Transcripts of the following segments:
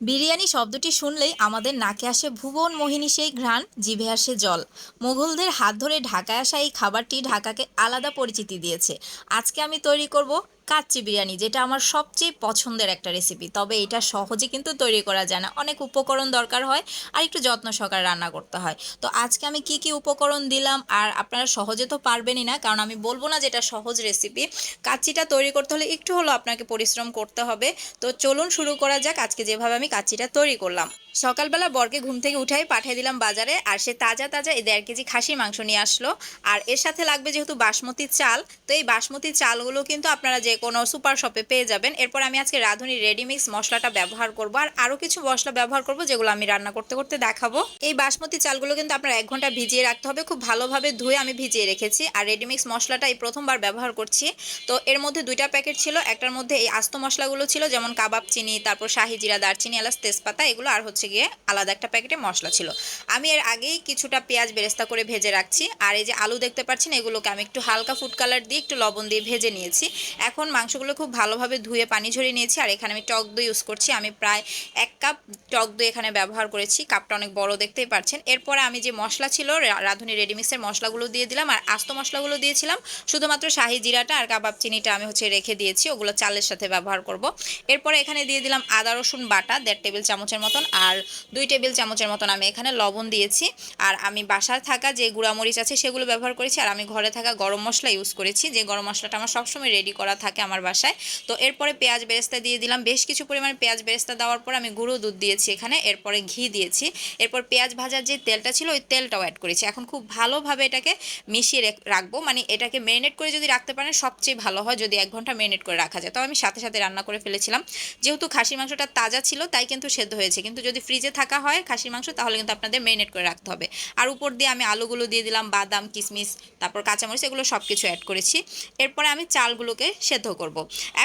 বিরিয়ানি শব্দটি শুনলেই আমাদের নাকে আসে ভুবন মোহিনী সেই ঘ্রাণ, জিভে আসে জল। মুঘলদের হাত ধরে ঢাকায় আসা এই খাবারটি ঢাকাকে আলাদা পরিচিতি দিয়েছে। আজকে আমি তৈরি করব কাচ্চি বিরিয়ানি, যেটা আমার সবচেয়ে পছন্দের একটা রেসিপি তবে এটা সহজে কিন্তু তৈরি করা যায় না। অনেক উপকরণ দরকার হয় আর একটু যত্ন সহকারে রান্না করতে হয়। তো আজকে আমি কি কি উপকরণ দিলাম আর আপনারা সহজে তো পারবেনই না, কারণ আমি বলব না যেটা সহজ রেসিপি কাচ্চিটা তৈরি করতে হলে একটু হলো আপনাকে পরিশ্রম করতে হবে। তো চলুন শুরু করা যাক। আজকে যেভাবে আমি কাচ্চিটা তৈরি করলাম। সকালবেলা বরকে ঘুম থেকে উঠাই, পাঠিয়ে দিলাম বাজারে, আর সে তাজা তাজা এই দেড় কেজি খাসির মাংস নিয়ে আসলো। আর এর সাথে লাগবে যেহেতু বাসমতি চাল, তো এই বাসমতি চালগুলো কিন্তু আপনারা যে কোনো সুপার শপে পেয়ে যাবেন। এরপর আমি আজকে রাঁধুনি রেডিমিক্স মশলাটা ব্যবহার করব, আর আরও কিছু মশলা ব্যবহার করব যেগুলো আমি রান্না করতে করতে দেখাবো। এই বাসমতি চালগুলো কিন্তু আপনারা এক ঘণ্টা ভিজিয়ে রাখতে হবে, খুব ভালোভাবে ধুয়ে আমি ভিজিয়ে রেখেছি। আর রেডিমিক্স মশলাটা এই প্রথমবার ব্যবহার করছি। তো এর মধ্যে দুইটা প্যাকেট ছিল, একটার মধ্যে এই আস্ত মশলাগুলো ছিল, যেমন কাবাব চিনি, তারপর শাহি জিরা দারচিনি, এলাচ তেজপাতা, এগুলো আর হচ্ছে গিয়ে আলাদা একটা প্যাকেটে মশলা ছিল। আমি এর আগেই কিছুটা পেঁয়াজ বেরেস্তা করে ভেজে রাখছি। আর এই যে আলু দেখতে পাচ্ছেন, এগুলোকে আমি একটু হালকা ফুড কালার দিয়ে একটু লবণ দিয়ে ভেজে নিয়েছি। এখন মাংসগুলো খুব ভালোভাবে ধুয়ে পানি ঝরিয়ে নিয়েছি। আর এখানে আমি টক দই ইউজ করছি। আমি প্রায় এক কাপ টক দই এখানে ব্যবহার করেছি। কাপটা অনেক বড় দেখতেই পাচ্ছেন। এরপরে আমি যে মশলা ছিল রাঁধুনি রেডিমিক্সের মশলাগুলো দিয়ে দিলাম। আর আস্ত মশলাগুলো দিয়েছিলাম। শুধুমাত্র শাহি জিরাটা আর কাবাব চিনিটা আমি হচ্ছে রেখে দিয়েছি। ওগুলো চালের সাথে ব্যবহার করব। এরপরে এখানে দিয়ে দিলাম আদা রসুন বাটা, দেড় টেবিল চামচের মতন। আর দুই টেবিল চামচের মতন আমি এখানে লবণ দিয়েছি। আর আমি বাসায় থাকা যে গুঁড়ামরিচ আছে সেগুলো ব্যবহার করেছি। আর আমি ঘরে থাকা গরম মশলা ইউজ করেছি। যে গরম মশলাটা আমার সবসময় রেডি করা থাকে আমার বাসায়। তো এরপরে পেঁয়াজ বেরেস্তা দিয়ে দিলাম। বেশ কিছু পরিমাণে পেঁয়াজ বেরেস্তা দেওয়ার পর আমি গুঁড়ো দুধ দিয়েছি এখানে। এরপরে ঘি দিয়েছি। এরপর পেঁয়াজ ভাজার যে তেলটা ছিল, ওই তেলটাও অ্যাড করেছি। এখন খুব ভালোভাবে এটাকে মিশিয়ে রেখ- রাখব। মানে এটাকে মেরিনেট করে যদি রাখতে পারেন, সবচেয়ে ভালো হয় যদি এক ঘণ্টা মেরিনেট করে রাখা যায়। তো আমি সাথে সাথে রান্না করে ফেলেছিলাম। যেহেতু খাসির মাংসটা তাজা ছিল, তাই কিন্তু সেদ্ধ হয়েছে। কিন্তু যদি ফ্রিজে থাকা হয় খাসির মাংস, তাহলে কিন্তু আপনাদের মেরিনেট করে রাখতে হবে। আর উপর দিয়ে আমি আলুগুলো দিয়ে দিলাম, বাদাম কিশমিশ তারপর কাঁচামরিচ, এগুলো সব কিছু অ্যাড করেছি। এরপরে আমি চালগুলোকে সেদ্ধ করব।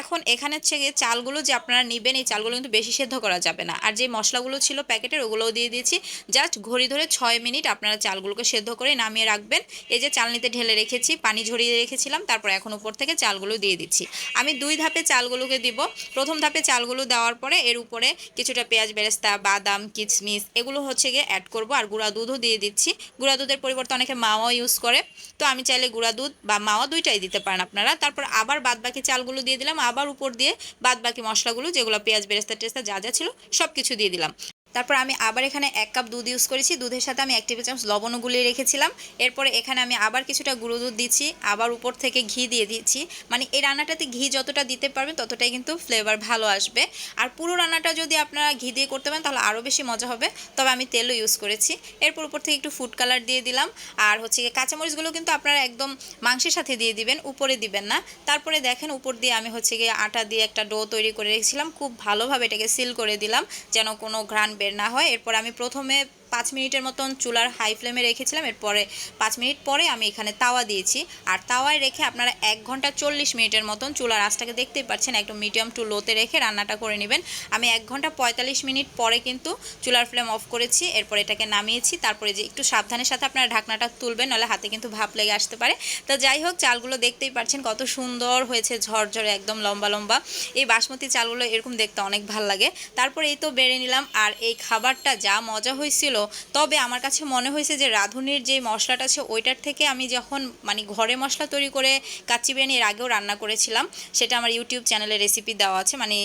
এখন এখানে গিয়ে চালগুলো যে আপনারা নেবেন, এই চালগুলো কিন্তু বেশি সেদ্ধ করা যাবে না। আর যে মশলাগুলো ছিল প্যাকেটের, ওগুলোও দিয়ে দিয়েছি। জাস্ট ঘড়ি ধরে ছয় মিনিট আপনারা চালগুলোকে সেদ্ধ করে নামিয়ে রাখবেন। এই যে চালনিতে ঢেলে রেখেছি, পানি ঝরিয়ে রেখেছিলাম, তারপর এখন উপর থেকে চালগুলো দিয়ে দিচ্ছি। আমি দুই ধাপে চালগুলোকে দিব। প্রথম ধাপে চালগুলো দেওয়ার পরে এর উপরে কিছুটা পেঁয়াজ, বেরেস্তা বাদাম কিচমিচ এগুলো হচ্ছে গিয়ে অ্যাড করব। আর গুঁড়া দুধও দিয়ে দিচ্ছি। গুঁড়া দুধের পরিবর্তে অনেকে মাওয়া ইউজ করে। তো আমি চাইলে গুঁড়া দুধ বা মাওয়া দুইটাই দিতে পারেন আপনারা। তারপর আবার বাদবাকি চালগুলো দিয়ে দিলাম। আবার উপর দিয়ে বাদবাকি মশলাগুলো যেগুলো পেঁয়াজ, বেরেস্তা টেস্তা যা যা ছিল সব কিছু দিয়ে দিলাম। তারপর আমি আবার এখানে এক কাপ দুধ ইউজ করেছি। দুধের সাথে আমি এক টেবিল চামচ লবণও গুলিয়ে রেখেছিলাম। এরপরে এখানে আমি আবার কিছুটা গুঁড়ো দুধ দিচ্ছি, আবার উপর থেকে ঘি দিয়ে দিচ্ছি। মানে এই রান্নাটাতে ঘি যতটা দিতে পারবেন, ততটাই কিন্তু ফ্লেভার ভালো আসবে। আর পুরো রান্নাটা যদি আপনারা ঘি দিয়ে করতে পারেন, তাহলে আরও বেশি মজা হবে। তবে আমি তেলও ইউজ করেছি। এরপর উপর থেকে একটু ফুড কালার দিয়ে দিলাম। আর হচ্ছে কাঁচামরিচগুলো কিন্তু আপনারা একদম মাংসের সাথে দিয়ে দিবেন, উপরে দিবেন না। তারপরে দেখেন উপর দিয়ে আমি হচ্ছে গিয়ে আটা দিয়ে একটা ডো তৈরি করে রেখেছিলাম। খুব ভালোভাবে এটাকে সিল করে দিলাম, যেন কোনো ঘ্রাণ বের না হয়। এরপর আমি প্রথমে পাঁচ মিনিটের মতন চুলার হাই ফ্লেমে রেখেছিলাম। এরপরে পাঁচ মিনিট পরে আমি এখানে তাওয়া দিয়েছি। আর তাওয়ায় রেখে আপনারা এক ঘণ্টা চল্লিশ মিনিটের মতন চুলার আঁচটাকে দেখতেই পাচ্ছেন, একদম মিডিয়াম টু লোতে রেখে রান্নাটা করে নেবেন। আমি এক ঘণ্টা পঁয়তাল্লিশ মিনিট পরে কিন্তু চুলার ফ্লেম অফ করেছি। এরপর এটাকে নামিয়েছি। তারপরে যে একটু সাবধানের সাথে আপনারা ঢাকনাটা তুলবেন, নাহলে হাতে কিন্তু ভাপ লেগে আসতে পারে। তো যাই হোক, চালগুলো দেখতেই পাচ্ছেন কত সুন্দর হয়েছে, ঝরঝরে একদম লম্বা লম্বা। এই বাসমতি চালগুলো এরকম দেখতে অনেক ভালো লাগে। তারপর এই তো বেড়ে নিলাম। আর এই খাবারটা যা মজা হয়েছিল তবে আমার কাছে মনে হয়েছে যে রাঁধুনির যে মশলাটা আছে, ওইটার থেকে আমি যখন মানে ঘরে মশলা তৈরি করে কাচ্চি বিরিয়ানি এর আগেও রান্না করেছিলাম, সেটা আমার ইউটিউব চ্যানেলে রেসিপি দেওয়া আছে। মানে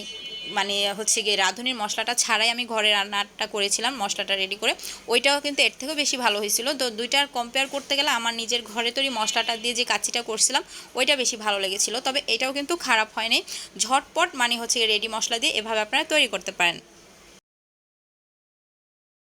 মানে হচ্ছে গিয়ে রাঁধুনির মশলাটা ছাড়াই আমি ঘরে রান্নাটা করেছিলাম, মশলাটা রেডি করে। ওইটাও কিন্তু এর থেকেও বেশি ভালো হয়েছিল। তো দুইটার কম্পেয়ার করতে গেলে আমার নিজের ঘরে তৈরি মশলাটা দিয়ে যে কাচ্চিটা করছিলাম, ওইটা বেশি ভালো লেগেছিল। তবে এটাও কিন্তু খারাপ হয়নি। ঝটপট মানে হচ্ছে রেডি মশলা দিয়ে এভাবে আপনারা তৈরি করতে পারেন।